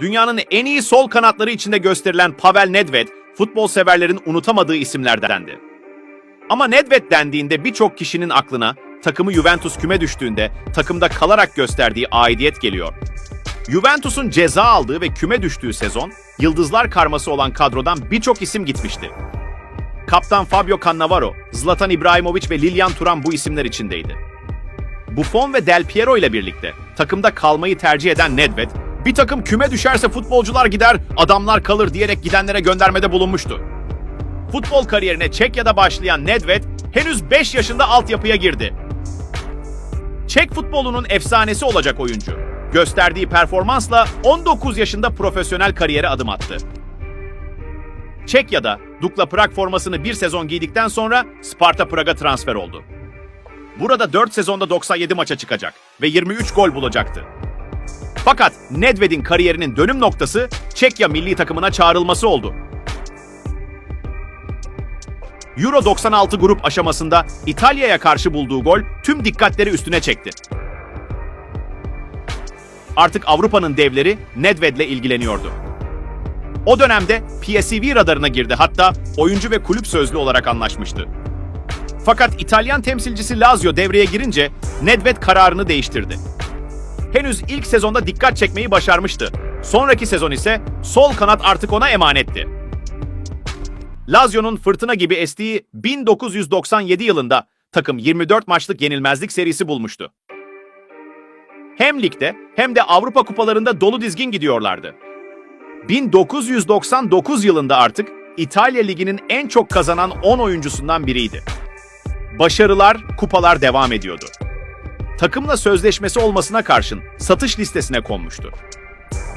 Dünyanın en iyi sol kanatları içinde gösterilen Pavel Nedved, futbol severlerin unutamadığı isimlerdendi. Ama Nedved dendiğinde birçok kişinin aklına takımı Juventus küme düştüğünde takımda kalarak gösterdiği aidiyet geliyor. Juventus'un ceza aldığı ve küme düştüğü sezon, yıldızlar karması olan kadrodan birçok isim gitmişti. Kaptan Fabio Cannavaro, Zlatan İbrahimovic ve Lilian Thuram bu isimler içindeydi. Buffon ve Del Piero ile birlikte takımda kalmayı tercih eden Nedved, bir takım küme düşerse futbolcular gider, adamlar kalır diyerek gidenlere göndermede bulunmuştu. Futbol kariyerine Çekya'da başlayan Nedved, henüz 5 yaşında altyapıya girdi. Çek futbolunun efsanesi olacak oyuncu. Gösterdiği performansla 19 yaşında profesyonel kariyere adım attı. Çekya'da Dukla Prag formasını bir sezon giydikten sonra Sparta Prag'a transfer oldu. Burada 4 sezonda 97 maça çıkacak ve 23 gol bulacaktı. Fakat Nedved'in kariyerinin dönüm noktası Çekya milli takımına çağrılması oldu. Euro 96 grup aşamasında İtalya'ya karşı bulduğu gol tüm dikkatleri üstüne çekti. Artık Avrupa'nın devleri Nedved'le ilgileniyordu. O dönemde PSV radarına girdi hatta oyuncu ve kulüp sözlü olarak anlaşmıştı. Fakat İtalyan temsilcisi Lazio devreye girince Nedved kararını değiştirdi. Henüz ilk sezonda dikkat çekmeyi başarmıştı. Sonraki sezon ise sol kanat artık ona emanetti. Lazio'nun fırtına gibi estiği 1997 yılında takım 24 maçlık yenilmezlik serisi bulmuştu. Hem ligde hem de Avrupa kupalarında dolu dizgin gidiyorlardı. 1999 yılında artık İtalya Ligi'nin en çok kazanan 10 oyuncusundan biriydi. Başarılar, kupalar devam ediyordu. Takımla sözleşmesi olmasına karşın satış listesine konmuştu.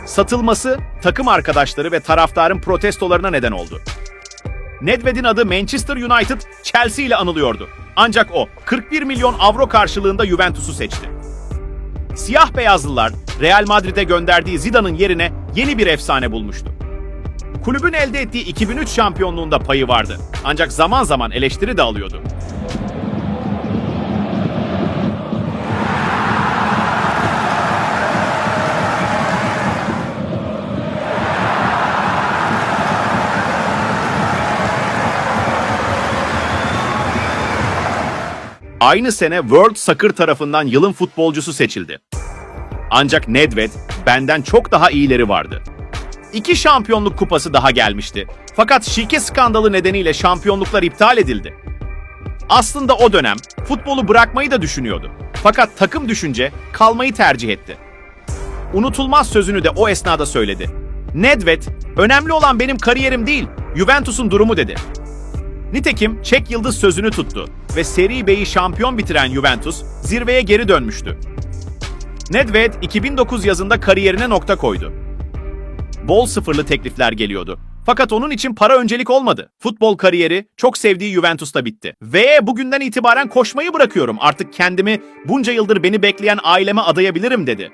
Satılması takım arkadaşları ve taraftarın protestolarına neden oldu. Nedved'in adı Manchester United, Chelsea ile anılıyordu. Ancak o 41 milyon avro karşılığında Juventus'u seçti. Siyah beyazlılar Real Madrid'e gönderdiği Zidane'ın yerine yeni bir efsane bulmuştu. Kulübün elde ettiği 2003 şampiyonluğunda payı vardı. Ancak zaman zaman eleştiri de alıyordu. Aynı sene World Soccer tarafından yılın futbolcusu seçildi. Ancak Nedved benden çok daha iyileri vardı. İki şampiyonluk kupası daha gelmişti. Fakat şike skandalı nedeniyle şampiyonluklar iptal edildi. Aslında o dönem futbolu bırakmayı da düşünüyordu. Fakat takım düşünce kalmayı tercih etti. Unutulmaz sözünü de o esnada söyledi. Nedved, önemli olan benim kariyerim değil, Juventus'un durumu dedi. Nitekim Çek Yıldız sözünü tuttu ve Seri B'yi şampiyon bitiren Juventus zirveye geri dönmüştü. Nedved 2009 yazında kariyerine nokta koydu. Bol sıfırlı teklifler geliyordu. Fakat onun için para öncelik olmadı. Futbol kariyeri çok sevdiği Juventus'ta bitti. Ve bugünden itibaren koşmayı bırakıyorum. Artık kendimi bunca yıldır beni bekleyen aileme adayabilirim dedi.